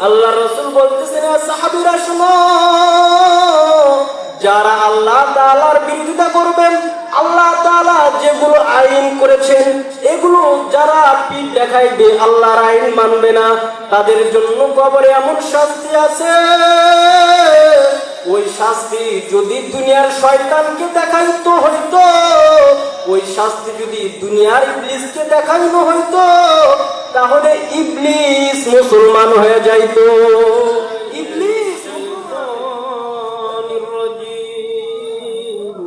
আল্লাহ রসুল বলতেছেন সাহাবিরা, শোনো। যারা আল্লাহ তাআলার বিরোধিতা করবেন, আল্লাহ তাআলা যেগুলো আইন করেছেন, এগুলো যারা পিঠ দেখাইবে, আল্লাহর আইন মানবে না। তাদের জন্য কবরে এমন শাস্তি আছে। ওই শাস্তি যদি দুনিয়ার শয়তানকে দেখাইতো হইতো ওই শাস্তি যদি দুনিয়ার ইবলিসকে দেখাইনো হইতো তাহলে ইবলিস মুসলমান হয়ে যাইতো ইবলিস মুসলমানির রাজিম।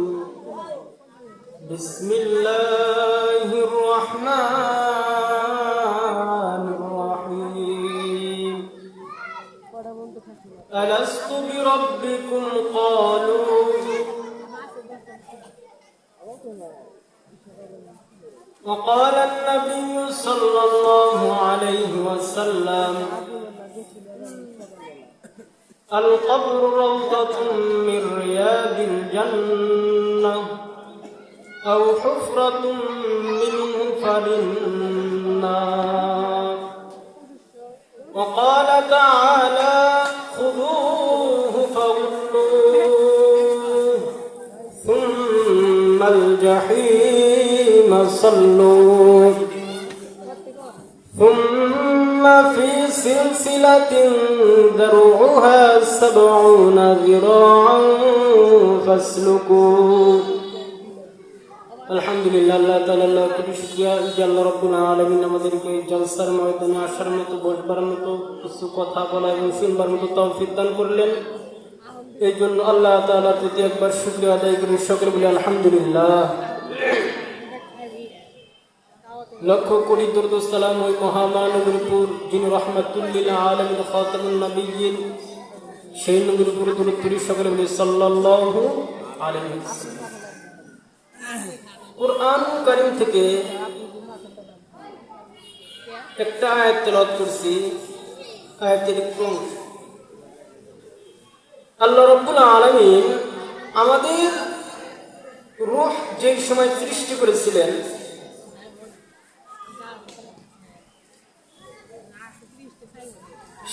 بسم الله الرحمن الرحيم ألست بربكم قالوا وقال النبي صلى الله عليه وسلم القبر روضة من رياض الجنة أو حفرة منه فللنار وقال تعالى خذوه فغلوه ثم الجحيم صلوه ثم في سلسلة ذرعها سبعون ذراعا فاسلكوه আলহামদুলিল্লাহ আল্লাহ তাআলা আল্লাহ কোটি শুকরিয়া যে আল্লাহ রাব্বুল আলামিন আমাদেরকে এই জলসার ময়দানে আসার মতো বসবার মতো কিছু কথা বলা এবং শুনবার মতো তৌফিক দান করলেন এই জন্য আল্লাহ তাআলার প্রতি একবার শুকরিয়া আদায় করি সকলে বলি আলহামদুলিল্লাহ লক্ষ কোটি দুরুদ সালাম ওই মহামানবীর যিনি রহমাতুল্লিল আলামিন নবিয়্যিন সেই নবীর উপর সকলে বলি আলাইহি ওয়াসাল্লাম কোরআন কারিম থেকে একটা আয়াত তেলাওয়াত করছি আয়াতের অংশ। আল্লাহ রব্বুল আলামিন আমাদের রুহ যেই সময় সৃষ্টি করেছিলেন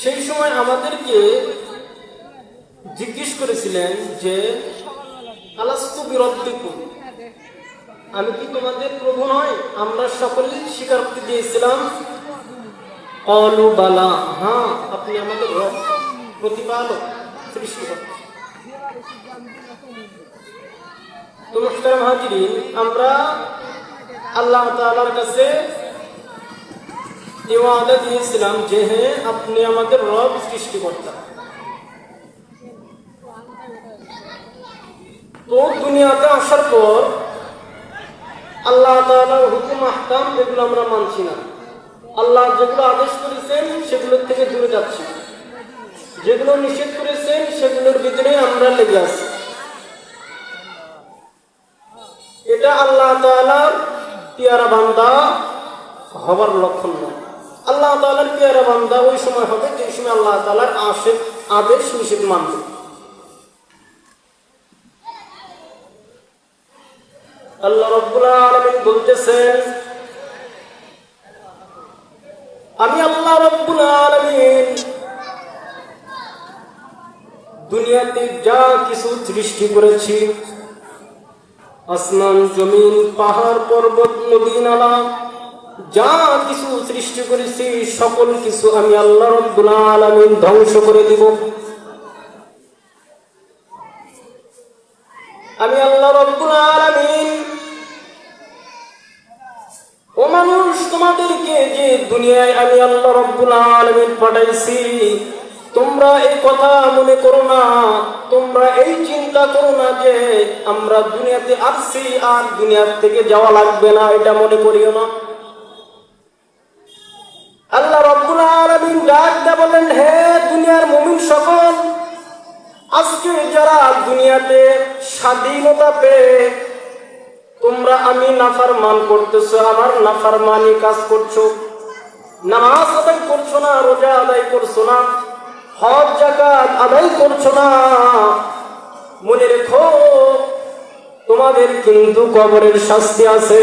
সেই সময় আমাদেরকে জিজ্ঞেস করেছিলেন যে, আলাস্তু বিরব্বিকুম? আমি কি তোমাদের প্রভু নয় আমরা সকলেই স্বীকারোক্তি দিয়েছিলাম অলু বালা। হ্যাঁ আপনি আমাদের রব, প্রতিপালক, সৃষ্টিকর্তা। তো হাজিরিন, আমরা আল্লাহ কাছে ওয়াদা দিয়েছিলাম যে হ্যাঁ আপনি আমাদের রব সৃষ্টিকর্তা তো দুনিয়াতে আসার পর আল্লাহ তাআলার হুকুম, আহকাম এগুলো আমরা মানছি না। আল্লাহ যেগুলো আদেশ করেছেন সেগুলোর থেকে দূরে যাচ্ছি। যেগুলো নিষেধ করেছেন সেগুলোর ভিতরে আমরা লেগে আছি। এটা আল্লাহ তাআলার পিয়ারা বান্দা হবার লক্ষণ নয়। আল্লাহ তাআলার পিয়ারা বান্দা ওই সময় হবে যে সময় আল্লাহ তাআলার আশেখ আদেশ, নিষেধ মানবে। আল্লাহ রব্বুল আলামিন বলতেছেন, আমি আল্লাহ রব্বুল আলামিন দুনিয়াতে যা কিছু সৃষ্টি করেছি, আসমান, জমিন, পাহাড়, পর্বত, নদী, নালা যা কিছু সৃষ্টি করেছি, সকল কিছু আমি আল্লাহ রব্বুল আলামিন ধ্বংস করে দিব। আমি আল্লাহ রব্বুল আলামিন, ও মানুষ তোমাদেরকে যে দুনিয়ায় আমি আল্লাহ রব্বুল আলামিন পাঠাইছি, তোমরা এই কথা মনে করো না, তোমরা এই চিন্তা করো না যে আমরা দুনিয়াতে আসছি আর দুনিয়ার থেকে যাওয়া লাগবে না, এটা মনে করিও না। আল্লাহ রব্বুল আলামিন ডাক দেয়া বলেন, হে দুনিয়ার মুমিন সকল, আজকে যারা দুনিয়াতে স্বাধীনতা পেয়ে তোমরা আমি নাফার মান করতেছো, আমার নাফার মানি কাজ করছ, নামাজ আদায় করছ না, রোজা আদায় করছ না, হজ জাকাত আদায় করছ না, মনে রেখো, তোমাদের কিন্তু কবরের শাস্তি আছে।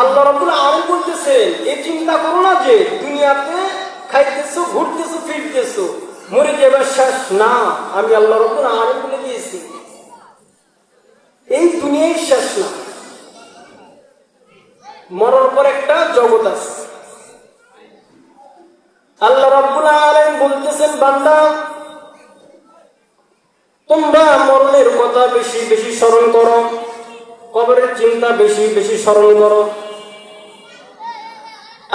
আল্লাহ রাব্বুল আলামিন বলতেছেন, এই চিন্তা করো না যে দুনিয়াতে খাইতেছো, ঘুরতেছো শেষ না। আমি আল্লাহ রব্বুল আলামিন বলে দিয়েছি। এই দুনিয়াই শেষ না। মরার পর একটা জগৎ আছে। আল্লাহ রব্বুল আলামিন বলতেছেন, বান্দা, তোমরা মরণের কথা বেশি বেশি স্মরণ করো। কবরের চিন্তা বেশি বেশি স্মরণ করো।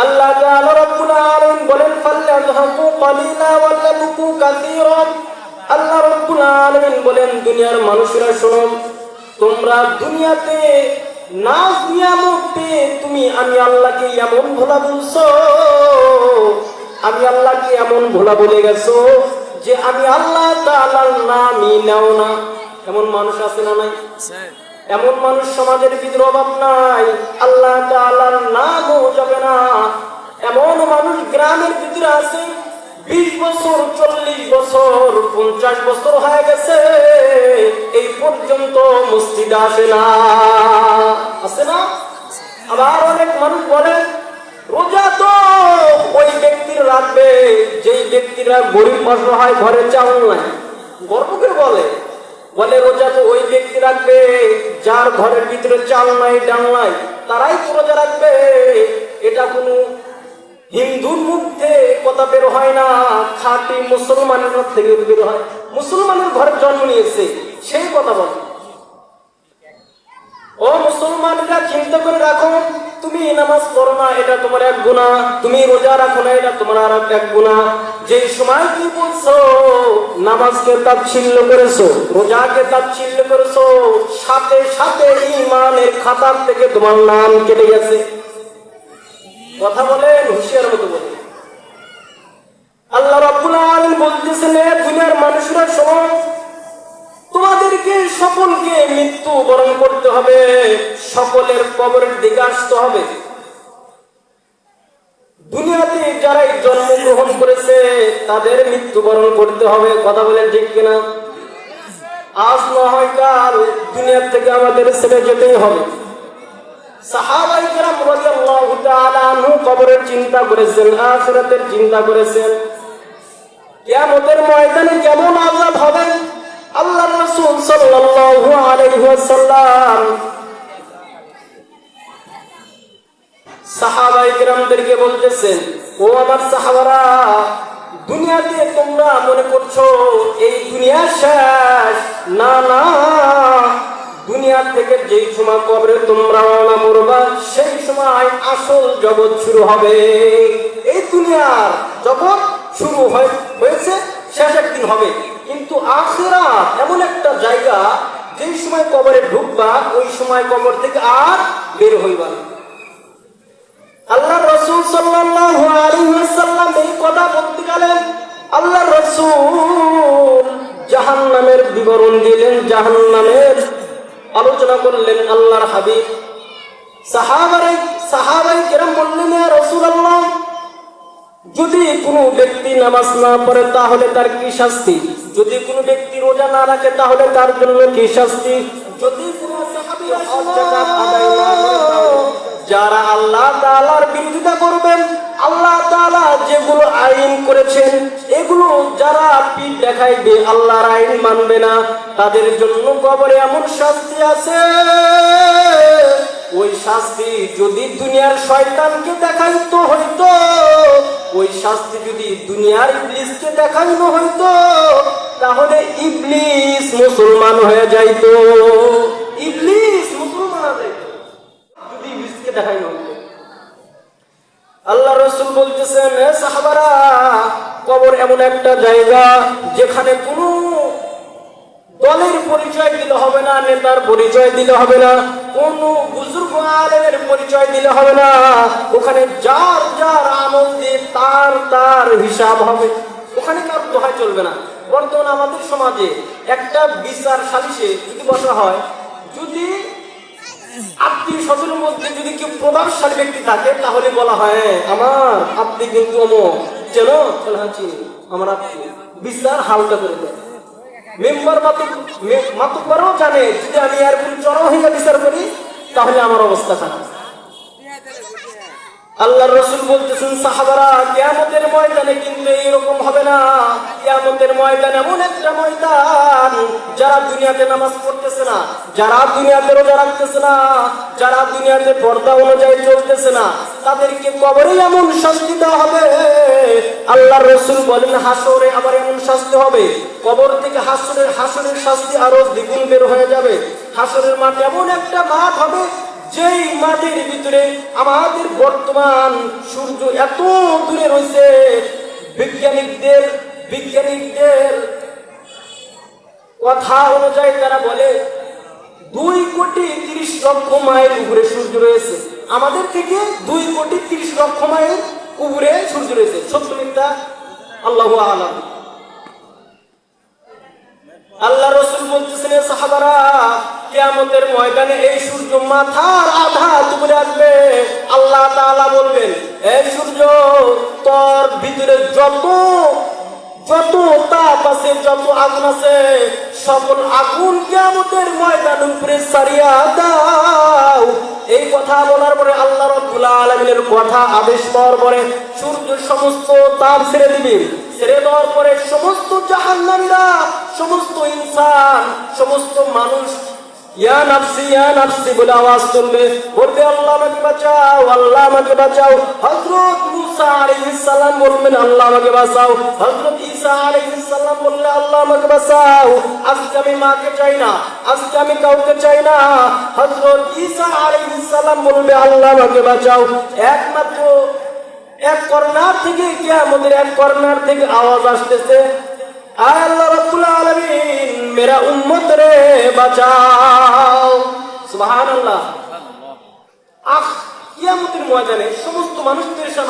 আল্লাহ তাআলা রব্বুল আলামিন বলেন ফাল্লাযহাকু কালিলা ওয়ালাবকু কাসীরান। আল্লাহ রব্বুল আলামিন বলেন, দুনিয়ার মানুষেরা শোনো, তোমরা দুনিয়াতে নাজ নিয়ামত পেয়ে তুমি, আমি আল্লাহকে এমন ভোলা বলছো, আমি আল্লাহকে এমন ভোলা বলে গেছো যে আমি আল্লাহ তাআলার নামই নাও না। এমন মানুষ আছে না নাই? এমন মানুষ সমাজের ভিতরে অভাব নাই। আল্লাহ তাআলার নামও যাবে না। এমন মানুষ গ্রামের ভিতরে আছে, বিশ বছর, চল্লিশ বছর, পঞ্চাশ বছর হয়ে গেছে, এই পর্যন্ত মসজিদ আসে না। আছে না? আবার অনেক মানুষ বলে, রোজা তো ওই ব্যক্তির লাগবে যেই ব্যক্তিরা গরিব অসহায় ঘরে চাউল নাই। গর্ব করে বলে বলে রোজা তো ওই ব্যক্তি রাখবে যার ঘরের ভিতরে চাল নাই, ডাল নাই, তারাই রোজা রাখবে। এটা কোনো হিন্দুর মধ্যে কথা বের হয় না। খাঁটি মুসলমানের ঘর থেকে বের হয়। মুসলমানের ঘরে জন্ম নিয়েছে, সেই কথা বলে। ও মুসলমানরা চিন্তা করে রাখো তুমি নামাজ পড়ো না, এটা তোমার এক গুণা। তুমি রোজা রাখো না, এটা তোমার আর এক গুণা। যে সময় তুমি বলছো, নামাজকে তাচ্ছিল্য করেছ, রোজাকে তাচ্ছিল্য করেছ, সাথে সাথে ইমানের খাতার থেকে তোমার নাম কেটে গেছে। কথা বলেন, হুঁশিয়ার মতো বলে আল্লাহ রাব্বুল আলামিন বলতেছেন দুনিয়ার মানুষরা শোনো তোমাদেরকে সকলকে মৃত্যু বরণ করতে হবে, সকলের কবরের দিকে আসতে হবে। দুনিয়াতে যারাই জন্মগ্রহণ করেছে, তাদের মৃত্যুবরণ করতে হবে, কথা বলেন ঠিক কিনা? আজ না হয় কাল দুনিয়ার থেকে আমাদের ছেড়ে যেতেই হবে। কবরের চিন্তা করেছেন, আখিরাতের চিন্তা করেছেন। কিয়ামতের ময়দানে কেমন আযাব হবে? আল্লাহ রাসূল সাল্লাল্লাহু আলাইহি ওয়াসাল্লাম সাহাবাই কেরামদেরকে বলতেছেন, ও আমার সাহাবারা, দুনিয়াতে তোমরা মনে করছ এই দুনিয়া শেষ? না না। দুনিয়া থেকে যেই সময় কবরে তোমরা করবা সেই সময় আসল জগৎ শুরু হবে। এই দুনিয়ার জগৎ শুরু হয়, হয়েছে শেষ একদিন হবে। কিন্তু আখেরা এমন একটা জায়গা যেই সময় কবরে ঢুকবা, ওই সময় কবর থেকে আর বের হইবা আল্লাহ রসুল সাল্লাল্লাহু আলাইহি এই কথা বলতে গেলেন আল্লাহ রসুল জাহান্নামের বিবরণ দিলেন, জাহান্নামের আলোচনা করলেন আল্লাহর হাবিব। সাহাবারে সাহাবাই কেরাম বললেন, ইয়া রাসূলুল্লাহ যদি কোনো ব্যক্তি নামাজ না পড়ে, তাহলে তার কি শাস্তি? যদি কোনো ব্যক্তি রোজা না রাখে, তাহলে তার জন্য কি শাস্তি? যদি কোনো যারা আল্লাহ তাআলার বিরোধিতা করবেন, আল্লাহ তাআলা যেগুলো আইন করেছেন, এগুলো যারা পিঠ দেখাইবে, আল্লাহর আইন মানবে না, তাদের জন্য কবরে এমন শাস্তি আছে। ওই শাস্তি যদি দুনিয়ার শয়তানকে দেখাইতো হইতো ওই শাস্তি যদি দুনিয়ার ইবলিসকে দেখানো হইতো, তাহলে ইবলিস মুসলমান হয়ে যাইত। ইবলিস মুসলমান হয়ে যাইতো। যদি ইবলিসকে দেখানো আল্লাহ রসুল বলতেছেন "এ সাহাবারা, কবর এমন একটা জায়গা যেখানে কোনো দলের পরিচয় দিলে হবে না নেতার পরিচয় দিলে হবে না কোন বুজুর্গ আলেমের পরিচয় দিলে হবে না। ওখানে যার যার আমল দিয়ে তার তার হিসাব হবে। ওখানে কার দোহাই চলবে না। বর্তমান আমাদের সমাজে একটা বিচার সালিশে যদি বসা হয় যদি আত্মীয় স্বজনের মধ্যে যদি কেউ প্রভাবশালী ব্যক্তি থাকে তাহলে বলা হয় "হ্যাঁ, আমার আপনি কিন্তু অমুক। চেন আমার আত্মীয়। বিচার হালকা করে দেয় মেম্বার মাতুব্বারও জানে যদি আমি এর চরম চরমহীনা বিচার করি তাহলে আমার অবস্থা খারাপ। আল্লাহ রসুল বলতেছেন, সাহাবারা, কিয়ামতের ময়দানে কিন্তু এইরকম হবে না। কিয়ামতের ময়দান এমন একটা ময়দান, যারা দুনিয়াতে নামাজ পড়তেছে না, যারা দুনিয়াতে রোজা রাখতেছে না, যারা দুনিয়াতে পর্দা অনুযায়ী চলতেছে না, তাদেরকে কবরে এমন শাস্তি দেওয়া হবে। আল্লাহ রসুল বলেন, হাসরে আবার এমন শাস্তি হবে। কবর থেকে হাসরের হাসরের শাস্তি আরও দ্বিগুণ বের হয়ে যাবে। হাসরের মাঠ এমন একটা মাঠ হবে যেই মাটির ভিতরে আমাদের বর্তমান সূর্য এত দূরে রয়েছে বিজ্ঞানিকদের বিজ্ঞানিকদের কথা অনুযায়ী তারা বলে, দুই কোটি তিরিশ লক্ষ মাইল উপরে সূর্য রয়েছে। আমাদের থেকে দুই কোটি তিরিশ লক্ষ মাইল উপরে সূর্য রয়েছে। সত্য মিথ্যা? আল্লাহ আলাম। আল্লাহ রসুল বলতেছেন সাহাবারা, কিয়ামতের ময়দানে এই সূর্য মাথার আধা উপরে আসবে। আল্লাহ তাআলা বলবেন, এই সূর্য তোর ভিতরে যত যত তাপ আছে, যত আগুন আছে, সকল আগুন কিয়ামতের ময়দান উপরে সারিয়া দাও। এই কথা বলার পরে আল্লাহ রব্বুল আলামিনের কথা আদেশ পাওয়ার পরে সূর্য সমস্ত তাপ ছেড়ে দিবে। ছেড়ে দেওয়ার পরে সমস্ত জাহান্নামীরা, সমস্ত ইনসান, সমস্ত মানুষ ইয়া নাফসি ইয়া নাফসি, বলে আওয়াজ তুলবে বলবে, আল্লাহ আমাকে বাঁচাও, আল্লাহ আমাকে বাঁচাও। হযরত মুসা আলাইহিস সালাম বলবেন, আল্লাহ আমাকে বাঁচাও। হযরত ঈসা আলাইহিস সালাম বললে, আল্লাহ আমাকে বাঁচাও। আজকে আমি মাকে চাই না, আজকে আমি কাউকে চাই না। হযরত ঈসা আলাইহিস সালাম বলবে, আল্লাহ আমাকে বাঁচাও। একমাত্র এক কর্নার থেকে, কিয়ামতের এক কর্নার থেকে আওয়াজ আসতেছে। আল্লাহ রাব্বুল আলামিন, মেরা রে ময়দানে সমস্ত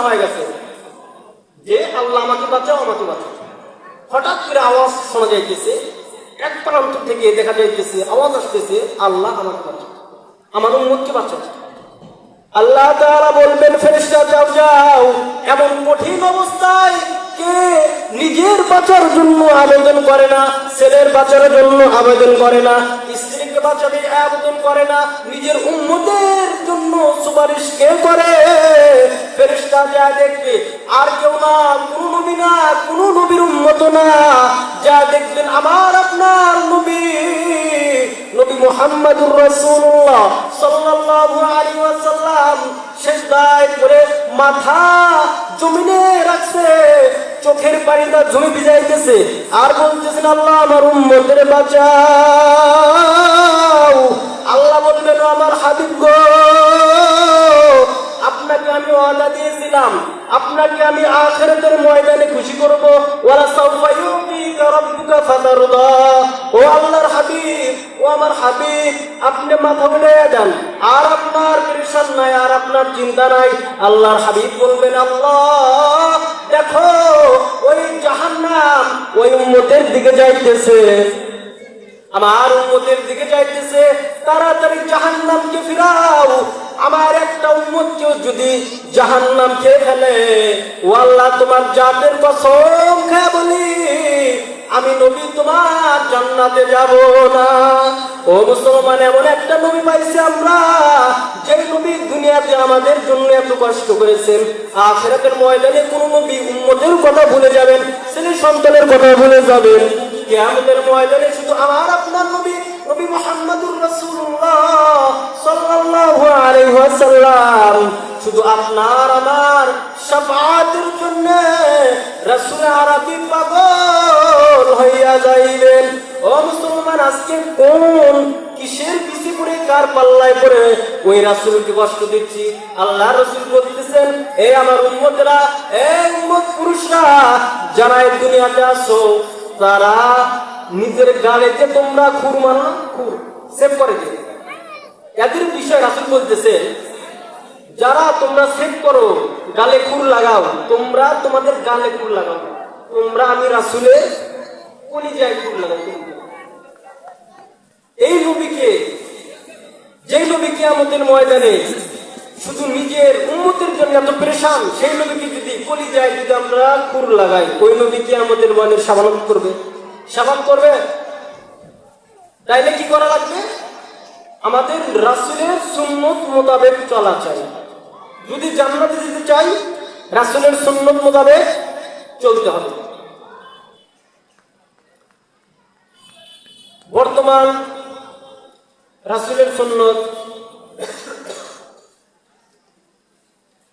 হয়ে গেছে। যে আল্লাহ আমাকে আমাকে হঠাৎ করে আওয়াজ শোনা যাইতেছে থেকে দেখা আওয়াজ আসতেছে, আল্লাহ আমার উম্মতকে বাঁচাও। আল্লাহ তারা বলবেন, ফেরেশতা, যাও যাও। এমন কঠিন অবস্থায় কে নিজের বাঁচার জন্য আবেদন করে না, ছেলের বাঁচার জন্য আবেদন করে না, স্ত্রীকে বাঁচাবে আবেদন করে না, নিজের উন্মতের জন্য সুপারিশ কে করে? ফেরেশতা যা দেখবে, আর কেউ না, কোন নবী না, কোন নবীর উন্মত না। যা দেখবেন আমার আপনার নবী। নবী মুহাম্মদুর রাসূলুল্লাহ সাল্লাল্লাহু আলাইহি ওয়াসাল্লাম সেজদায় করে মাথা জমিনে রাখছে, চোখের পানিটা জমি ভিজাইতেছে আর বলতেছেন, আল্লাহ আমার উম্মতের বাঁচাও। আল্লাহ বলবেন আমার হাবিব গো, আপনাকে আমি ওয়াদা দিয়েছিলাম, আপনাকে আমি আখিরাতের ময়দানে খুশি করব। ওয়ালা সাউফা আমার দিকে যাইতেছে। তাড়াতাড়ি ফিরাও। আমার একটা উম্মতকেও যদি জাহান্নাম খেয়ে ফেলে, ও আল্লাহ, তোমার জাতের খেয়ে বলি। আমি নবী, তোমার জান্নাতে যাব না। ও মুসলমান, এমন একটা নবী পাইছি আমরা যে নবী দুনিয়াতে আমাদের জন্য এত কষ্ট করেছেন। আখেরাতের ময়দানে কোন নবী উম্মতের কথা ভুলে যাবেন ছেলে সন্তানের কথা ভুলে যাবেন। কেয়ামতের ময়দানে শুধু আমার, আপনার নবী নবী মুহাম্মদুর রাসূলুল্লাহ সাল্লাল্লাহু আলাইহি ওয়াসাল্লাম। শুধু আপনার, আমার শাফাআতের জন্য রাসূল আরবি পাগল হইয়া যাইবেন। ও মুসলমান, আজকে কোন কিসের পিছে পড়ে, কার পাল্লায় পড়ে, ওই রাসূলকে কষ্ট দিচ্ছি। আল্লাহ রাসূল বলতেছেন এই আমার উম্মতেরা এই উম্মত পুরুষরা, যারা এই দুনিয়াতে আসো তারা নিজের গালে যে তোমরা খুর মানো খুর সেভ করে যে এদের বিষয় রাসুল বলতেছে, যারা তোমরা সেভ করো, গালে খুর লাগাও, তোমরা তোমাদের গালে খুর লাগাও। তোমরা আমি রাসুলের কলিজায় খুর লাগাও এই নবীকে, যেই নবীকে আমাদের ময়দানে শুধু নিজের উন্মতের জন্য এত পরেশান, সেই নবীকে যদি কলি কলিজায় যদি আমরা খুর লাগাই, ওই নবীকে আমাদের মনের সাবানত করবে। সাবান করবে তাইলে কি করা লাগবে? আমাদের রাসুলের সুন্নত মোতাবেক চলা চাই। যদি জান্নাতে যেতে চাই, রাসূলের সুন্নত মোতাবেক চলতে হবে। বর্তমান রাসূলের সুন্নত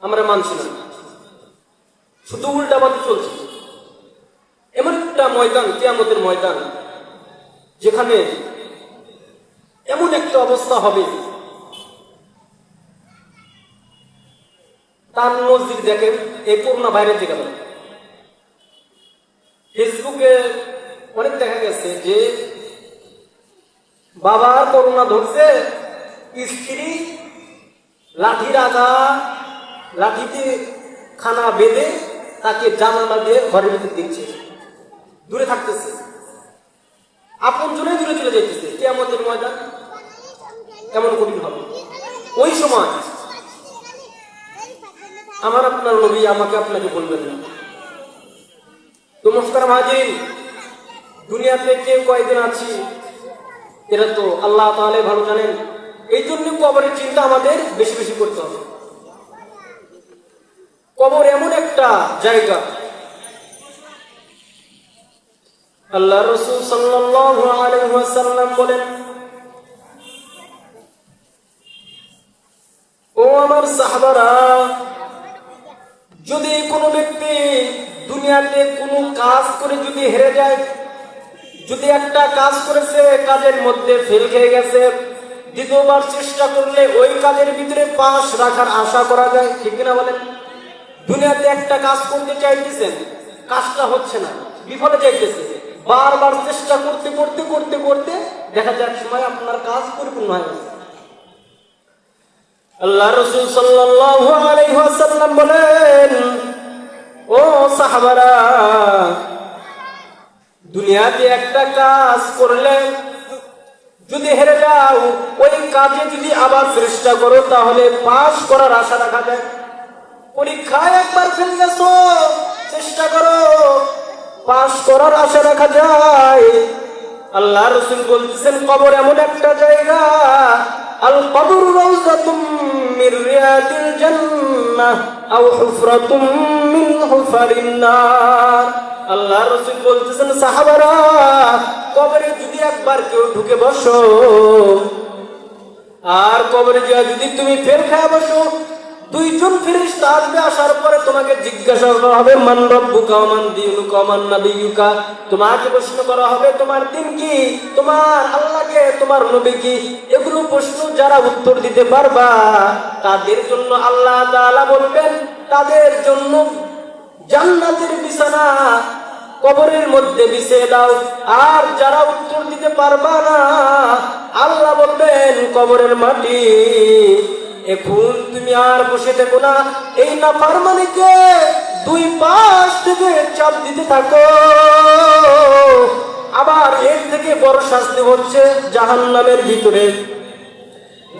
আমরা মানছি না। শুধু উল্টাপাতি চলছে। এমন একটা ময়দান, কেয়ামতের ময়দান, যেখানে এমন একটা অবস্থা হবে। তার নজদিক দেখেন, এই করোনা ভাইরাস যে গেল। ফেসবুকে অনেক দেখা গেছে যে বাবার করোনা ধরছে, স্ত্রী লাঠির আগা লাঠিতে খানা বেঁধে তাকে জানালা দিয়ে ঘরের ভিতরে দিচ্ছে। দূরে থাকতেছে। আপন জনে দূরে চলে যাইতেছে। কে আমাদের ময়দান এমন কঠিন হবে। ওই সময় আমার আপনার নবী আমাকে আপনাকে বলবেন না। তো দুনিয়াতে কে কয়েকদিন আছি? এটা তো আল্লাহ তাহলে ভালো জানেন। এই জন্য কবরের চিন্তা আমাদের বেশি বেশি করতে হবে। কবর এমন একটা জায়গা আল্লাহ রসুল ওয়াসাল্লাম বলেন, ও আমার সাহাবারা, যদি কোনো ব্যক্তি দুনিয়াতে কোনো কাজ করে যদি হেরে যায়, যদি একটা কাজ করেছে, কাজের মধ্যে ফেল খেয়ে গেছে, দ্বিতীয়বার চেষ্টা করলে ওই কাজের ভিতরে পাশ রাখার আশা করা যায়, ঠিক না বলেন? দুনিয়াতে একটা কাজ করতে চাইতেছেন, কাজটা হচ্ছে না, বিফলে যাইতেছে। বারবার চেষ্টা করতে করতে করতে করতে দেখা যায় সময় আপনার কাজ পরিপূর্ণ হয়ে গেছে। আল্লাহ রসুল সাল্লাল্লাহু আলাইহি ওয়াসাল্লাম বলেন, ও সাহাবারা, দুনিয়াতে একটা কাজ করলে যদি হেরে যাও, ওই কাজে যদি আবার চেষ্টা করো, তাহলে পাস করার আশা রাখা যায়। পরীক্ষায় একবার ফেল গেছো চেষ্টা করো। পাস করার আশা রাখা যায়। আল্লাহ রসুল বলতেছেন, কবর এমন একটা জায়গা, আল কবর রাউজাতুম মির রিয়াদিল জান্নাহ, আও হুফরাতুম মিন হুফারিন নার। আল্লাহ রসুল বলতেছেন, সাহাবারা, কবরে যদি একবার কেউ ঢুকে বসো, আর কবরে যা যদি তুমি ফের খায় বসো দুইজন ফেরেশতা আসবে, আসার পরে তোমাকে জিজ্ঞাসা করা হবে, মান রব্বুকা মান দীনুকা মান নাবিয়ুকা? তোমাকে প্রশ্ন করা হবে, তোমার দিন কি? তোমার আল্লাহকে? তোমার নবী কি? এগুলো প্রশ্ন যারা উত্তর দিতে পারবা, তাদের জন্য আল্লাহ তাআলা বলবেন, তাদের জন্য জান্নাতের বিছানা কবরের মধ্যে বিছিয়ে দাও। আর যারা উত্তর দিতে পারবা না, আল্লাহ বলবেন, কবরের মাটি এখন তুমি আর বসে থেকো না। এই না ফারমানিকে দুই পাশ থেকে চাপ দিতে থাকো। আবার এর থেকে বড় শাস্তি হচ্ছে জাহান্নামের ভিতরে।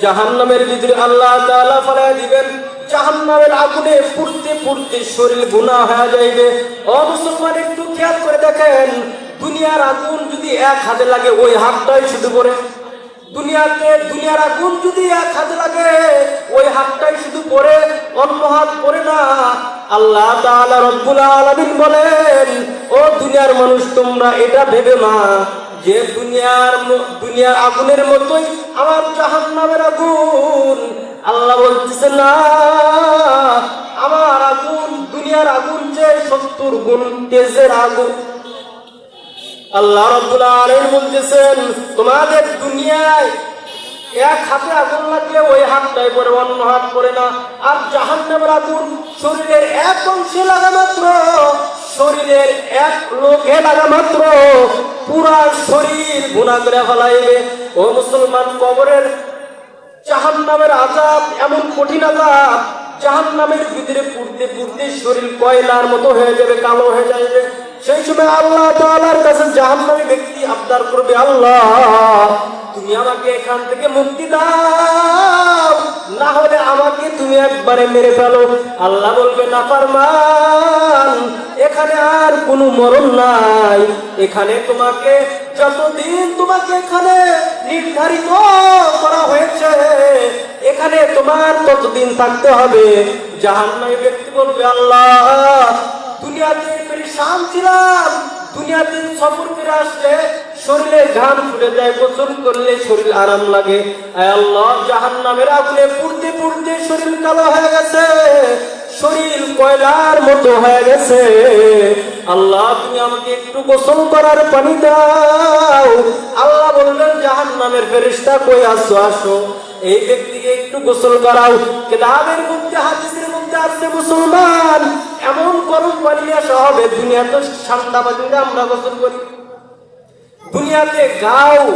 জাহান্নামের ভিতরে আল্লাহ তাআলা ফেলায় দিবেন, জাহান্নামের আগুনে পুড়তে পুড়তে শরীর গুনাহ হয়ে যাইবে। ও মুসলমান, একটু খেয়াল করে দেখেন, দুনিয়ার আগুন যদি এক হাতে লাগে, ওই হাতটাই শুধু পড়ে। দুনিয়াতে দুনিয়ার আগুন যদি এক হাতে লাগে, ওই হাতটাই শুধু পরে অন্য হাত পড়ে না। আল্লাহ তাআলা রব্বুল আলামিন বলেন, ও দুনিয়ার মানুষ, তোমরা এটা ভেবে না যে দুনিয়ার দুনিয়ার আগুনের মতোই আমার জাহান্নামের আগুন। আল্লাহ বলতেছে, না, আমার আগুন, দুনিয়ার আগুন যে সত্তর গুণ তেজের আগুন আল্লাহ রাব্বুল বলতেছেন, তোমাদের দুনিয়ায় এক হাতে আগুন লাগলে ওই হাতটাই পরে অন্য হাত পরে না। আর জাহান্নামের আগুন শরীরের এক অংশে লাগা মাত্র, শরীরের এক লোকে লাগা মাত্র। পুরা শরীর গুণা করে ফেলাইবে। ও মুসলমান, কবরের জাহান নামের আজাব এমন কঠিন আজাব জাহান নামের ভিতরে পুড়তে পুড়তে শরীর কয়লার মতো হয়ে যাবে, কালো হয়ে যাবে সেই সময় আল্লাহ তাআলার কাছে জাহান্নামী ব্যক্তি আবদার করবে, আল্লাহ, তুমি আমাকে এখান থেকে মুক্তি দাও। না হলে আমাকে তুমি তুমি একবারে মেরে ফেলো। আল্লাহ বলবে, না পারমান এখানে আর কোনো মরণ নাই। এখানে তোমাকে যতদিন তোমাকে এখানে নির্ধারিত করা হয়েছে, এখানে তোমার ততদিন থাকতে হবে। জাহান্নামী ব্যক্তি বলবে, আল্লাহ দুনিয়াতে পরিশান ছিলাম, দুনিয়াতে সফর করে আসলে শরীরে ঘাম ফুটে যায়, গোসল করলে শরীর আরাম লাগে। আল্লাহ জাহান নামের আগুনে পুড়তে পুড়তে শরীর কালো হয়ে গেছে, শরীর কয়লার মতো হয়ে গেছে। আল্লাহ, তুমি আমাকে একটু গোসল করার পানি দাও। আল্লাহ বললেন জাহান নামের ফেরিস্তা কই আসো আসো। এই ব্যক্তিকে একটু গোসল করাও। কেতাবের মধ্যে, হাদিসের মধ্যে আসছে মুসলমান। এমন গরম পানি আসা হবে দুনিয়াতে ঠান্ডা পানিতে আমরা গোসল করি। দুনিয়াতে গাও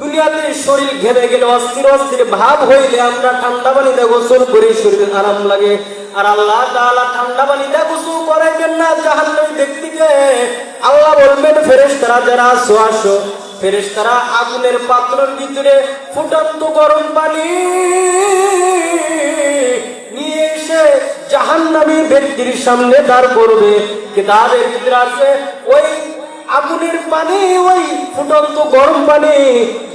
দুনিয়াতে শরীর ঘেমে গেলে অস্থির অস্থির ভাব হইলে আমরা ঠান্ডা পানিতে গোসল করি, শরীর আরাম লাগে। আর আল্লাহ তাআলা ঠান্ডা পানিতে গোসল করাইবেন না, জাহান্নামী ব্যক্তিকে। আল্লাহ বলবেন, ফেরেশতারা, যারা আসো আসো। ফেরেশতারা আগুনের পাত্রের ভিতরে ফুটন্ত গরম পানি নিয়ে এসে জাহান্নামী ব্যক্তির সামনে দাঁড় করবে। কিতাবের ভিতরে আছে, ওই আগুনের পানি, ওই ফুটন্ত গরম পানি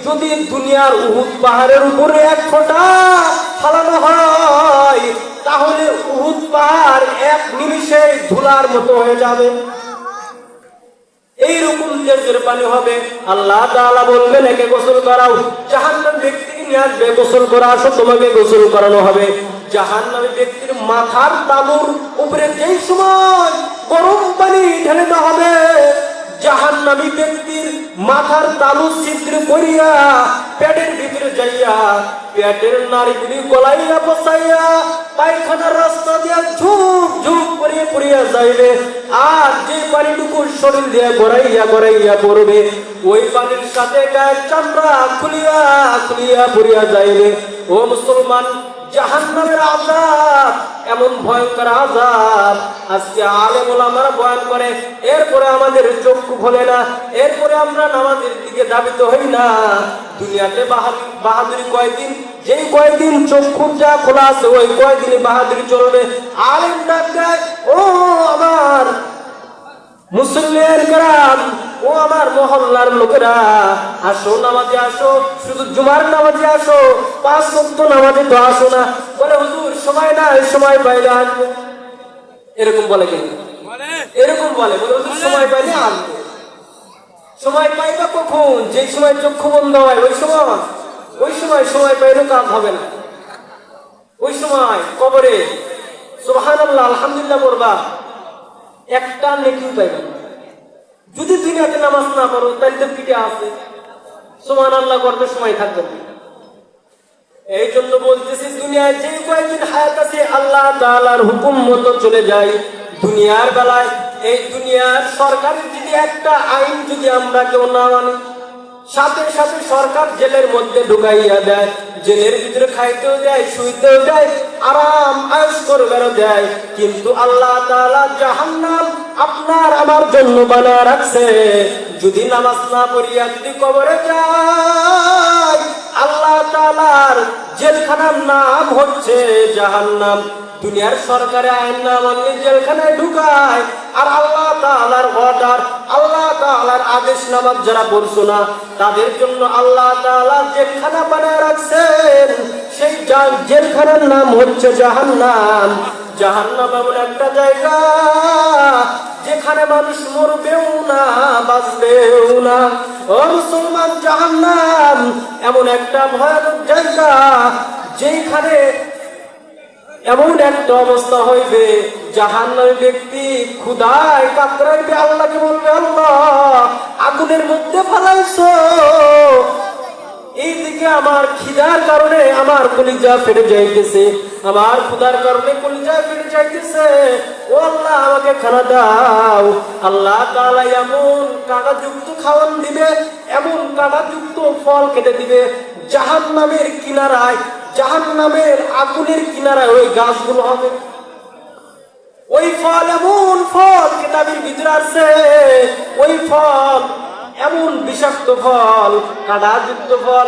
যদি দুনিয়ার উহুদ পাহাড়ের উপরে এক ফোঁটা ফালানো হয়, তাহলে উহুদ পাহাড় এক নিমিষে ধুলার মতো হয়ে যাবে। এইরকম দেশের পানি হবে, আল্লাহ তাআলা বলবেন, একে গোসল করাও। জাহান্নাম ব্যক্তিকে নিয়ে আসবে, গোসল করা আসো, তোমাকে গোসল করানো হবে। জাহান্নামী ব্যক্তির মাথার তালুর উপরে যেই সময় গরম পানি ঢেলে দেওয়া হবে, জাহান্নামী ব্যক্তির মাথার তালু ছিদ্র করিয়া পেটের ভিতরে যাইয়া পেটের নারীগুলি গলাইয়া বসাইয়া পায়খানার রাস্তা দিয়া ঝুপ ঝুপ করিয়া পড়িয়া যাইবে। আর যে পানিটুকু শরীর দিয়া গড়াইয়া গড়াইয়া পড়বে, ওই পানির সাথে গায়ের চামড়া খুলিয়া খুলিয়া পড়িয়া যাইবে। ও মুসলমান জাহান্নামের এমন ভয়ঙ্কর আজকে বয়ান করে, এরপরে আমাদের চক্ষু খোলে না, এরপরে আমরা নামাজের দিকে দাবিত হই না। দুনিয়াতে বাহাদুরি কয়দিন? যেই কয়দিন চক্ষু যা খোলা আছে, ওই কয়দিনে বাহাদুরি চলবে? আলেম ডাক ও আমার মুসলিমের ও আমার মহল্লার লোকেরা, আসো নামাজে আসো, শুধু জুমার নামাজে আসো, পাঁচ সপ্তাহ নামাজে তো আসো না। বলে, হুজুর, সময় না সময় পাইলে আসব এরকম বলে কেন এরকম বলে। বলে, হুজুর, সময় পাইলে আসব সময় পাইবা কখন? যে সময় চক্ষু বন্ধ হয়, ওই সময়? ওই সময় সময় পাইলে কাজ হবে না। ওই সময় কবরে। আল্লাহ আলহামদুলিল্লাহ বলবা, একটা নেকিও পাইবে না। যদি দুনিয়াতে নামাজ না পড়ো, তাহলে তো পিঠে আছে। সমান আল্লাহ করতে সময় থাকবে এই জন্য বলতেছি, দুনিয়ায় যে কয়েকদিন হায়াত আছে, আল্লাহ তাআলার হুকুম মতো চলে যায় দুনিয়ার বেলায়। এই দুনিয়ার সরকারের যদি একটা আইন যদি আমরা কেউ না মানি, সাথে সাথে সরকার জেলের মধ্যে ঢুকাইয়া দেয়। জেলের ভিতরে খাইতেও দেয় শুইতেও দেয় আরাম আয়স করবেও দেয় কিন্তু আল্লাহ তাআলা জাহান্নাম আপনার আমার জন্য বানা রাখছে। যদি নামাজ না পড়িয়া যদি কবরে যায়, আল্লাহ তালার জেলখানার নাম হচ্ছে জাহান্নাম। দুনিয়ার সরকারে আইন না মানলে জেলখানায় ঢুকায়। আর আল্লাহ তাআলার অর্ডার আল্লাহ তাআলার আদেশ নামাজ যারা পড়ছো না, তাদের জন্য আল্লাহ তাআলা জেলখানা বানায় রাখছেন। সেই জেলখানার নাম হচ্ছে জাহান্নাম। জাহান্নাম এমন একটা জায়গা যেখানে মানুষ মরবেও না, বাঁচবেও না। ও মুসলমান, জাহান্নাম এমন একটা ভয়ানক জায়গা যেখানে এমন একটা অবস্থা হইবে, জাহান্নামী ব্যক্তি ক্ষুধায় কাতরাইবে, আল্লাহকে বলবে, আল্লাহ, আগুনের মধ্যে ফালাইছো। এইদিকে আমার খিদার কারণে আমার কলিজা ফেটে যাইতেছে, আমার ক্ষুধার কারণে কলিজা ফেটে যাইতেছে। ও আল্লাহ, আমাকে খানা দাও। আল্লাহ তাআলা এমন কাঁটাযুক্ত খাওয়ান দিবে, এমন কাঁটাযুক্ত ফল কেটে দিবে জাহান্নামের কিনারায় জাহান নামের আগুনের কিনারায় ওই গাছগুলো হবে। ওই ফল এমন ফল, কিতাবের ভিতরে আছে, ওই ফল এমন বিষাক্ত ফল, কাদাযুক্ত ফল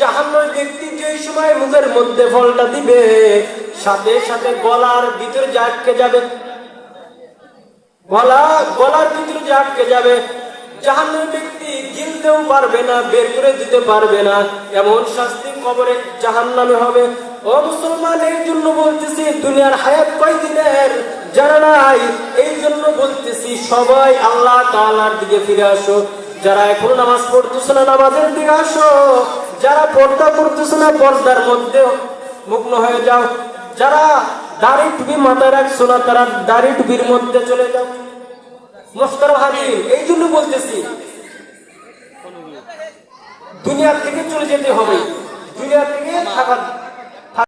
জাহান্নামী ব্যক্তি যে সময় মুখের মধ্যে ফলটা দিবে, সাথে সাথে গলার ভিতরে আটকে যাবে, গলা, গলার ভিতরে আটকে যাবে জাহান্নামী ব্যক্তি গিলতেও পারবে না, বের করে দিতে পারবে না। এমন শাস্তি কবরে জাহান্নামে হবে। ও মুসলমান, এই জন্য বলতেছি, দুনিয়ার হায়াত কয় দিনের জানা নাই, এই জন্য বলতেছি, সবাই আল্লাহ তাআলার দিকে ফিরে আসো। যারা এখন নামাজ পড়তেছো না, নামাজের দিকে আসো। যারা পর্দা করতেছো না, পর্দার মধ্যে মুগ্ন হয়ে যাও। যারা দাড়ি টুপি মাথায় রাখছো না, তারা দাড়ি টুপির মধ্যে চলে যাও। মোস্তার হাজির এই জন্য বলতেছি। দুনিয়া থেকে চলে যেতে হবে। দুনিয়া থেকে থাকার